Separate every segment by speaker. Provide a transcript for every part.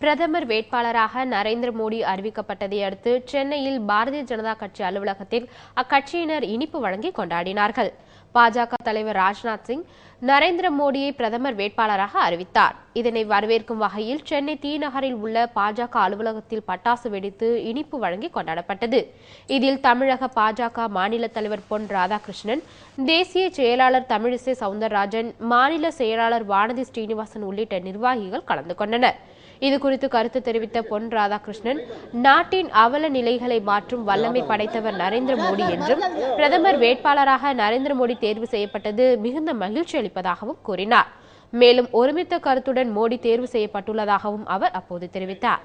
Speaker 1: பிரதமர் வேட்பாளராக நரேந்திர மோடி அறிவிக்கப்பட்டதை அடுத்து சென்னையில் பாரதிய ஜனதா கட்சி அலுவலகத்தில் அக்கட்சியினர் இனிப்பு வழங்கி கொண்டாடினார்கள். பாஜக தலைவர் ராஜ்நாத் சிங் நரேந்திர மோடியை பிரதமர் வேட்பாளராக அறிவித்தார். இதனை வரவேற்கும் வகையில் சென்னை தீநகரில் நகரில் உள்ள பாஜக அலுவலகத்தில் பட்டாசு வெடித்து இனிப்பு வழங்கி கொண்டாடப்பட்டது. இதில் தமிழக பாஜக மாநில தலைவர் பொன் ராதாகிருஷ்ணன் தேசிய செயலாளர் தமிழிசை சவுந்தரராஜன் மாநில செயலாளர் வானதி ஸ்ரீனிவாசன் உள்ளிட்ட நிர்வாகிகள் கலந்து கொண்டனர். இது குறித்து கருத்து தெரிவித்த பொன் ராதாகிருஷ்ணன் நாட்டின் அவல நிலைகளை மாற்றும் வல்லமை படைத்தவர் நரேந்திர மோடி என்றும் பிரதமர் வேட்பாளராக நரேந்திர மோடி தேர்வு செய்யப்பட்டது மிகுந்த மகிழ்ச்சி அளிப்பதாகவும் கூறினார். மேலும் ஒருமித்த கருத்துடன் மோடி தேர்வு செய்யப்பட்டுள்ளதாகவும் அவர் அப்போது தெரிவித்தார்.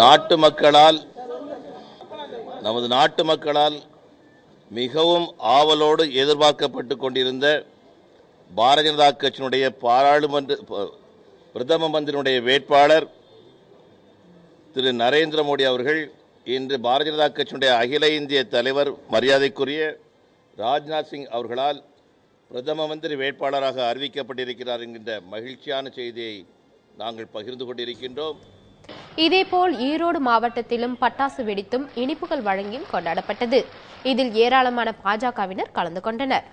Speaker 2: நாட்டு மக்களால் நமது நாட்டு மக்களால் மிகவும் ஆவலோடு எதிர்பார்க்கப்பட்டு கொண்டிருந்த பாரதிய ஜனதா கட்சியினுடைய பாராளுமன்ற பிரதம மந்திரியினுடைய வேட்பாளர் திரு நரேந்திர மோடி அவர்கள் இன்று பாரதிய ஜனதா கட்சியினுடைய அகில இந்திய தலைவர் மரியாதைக்குரிய ராஜ்நாத் சிங் அவர்களால் பிரதம மந்திரி வேட்பாளராக அறிவிக்கப்பட்டிருக்கிறார் என்கின்ற மகிழ்ச்சியான செய்தியை நாங்கள் பகிர்ந்து கொண்டிருக்கின்றோம்.
Speaker 1: இதேபோல் ஈரோடு மாவட்டத்திலும் பட்டாசு வெடித்தும் இனிப்புகள் வழங்கியும் கொண்டாடப்பட்டது. இதில் ஏராளமான பாஜகவினர் கலந்து கொண்டனர்.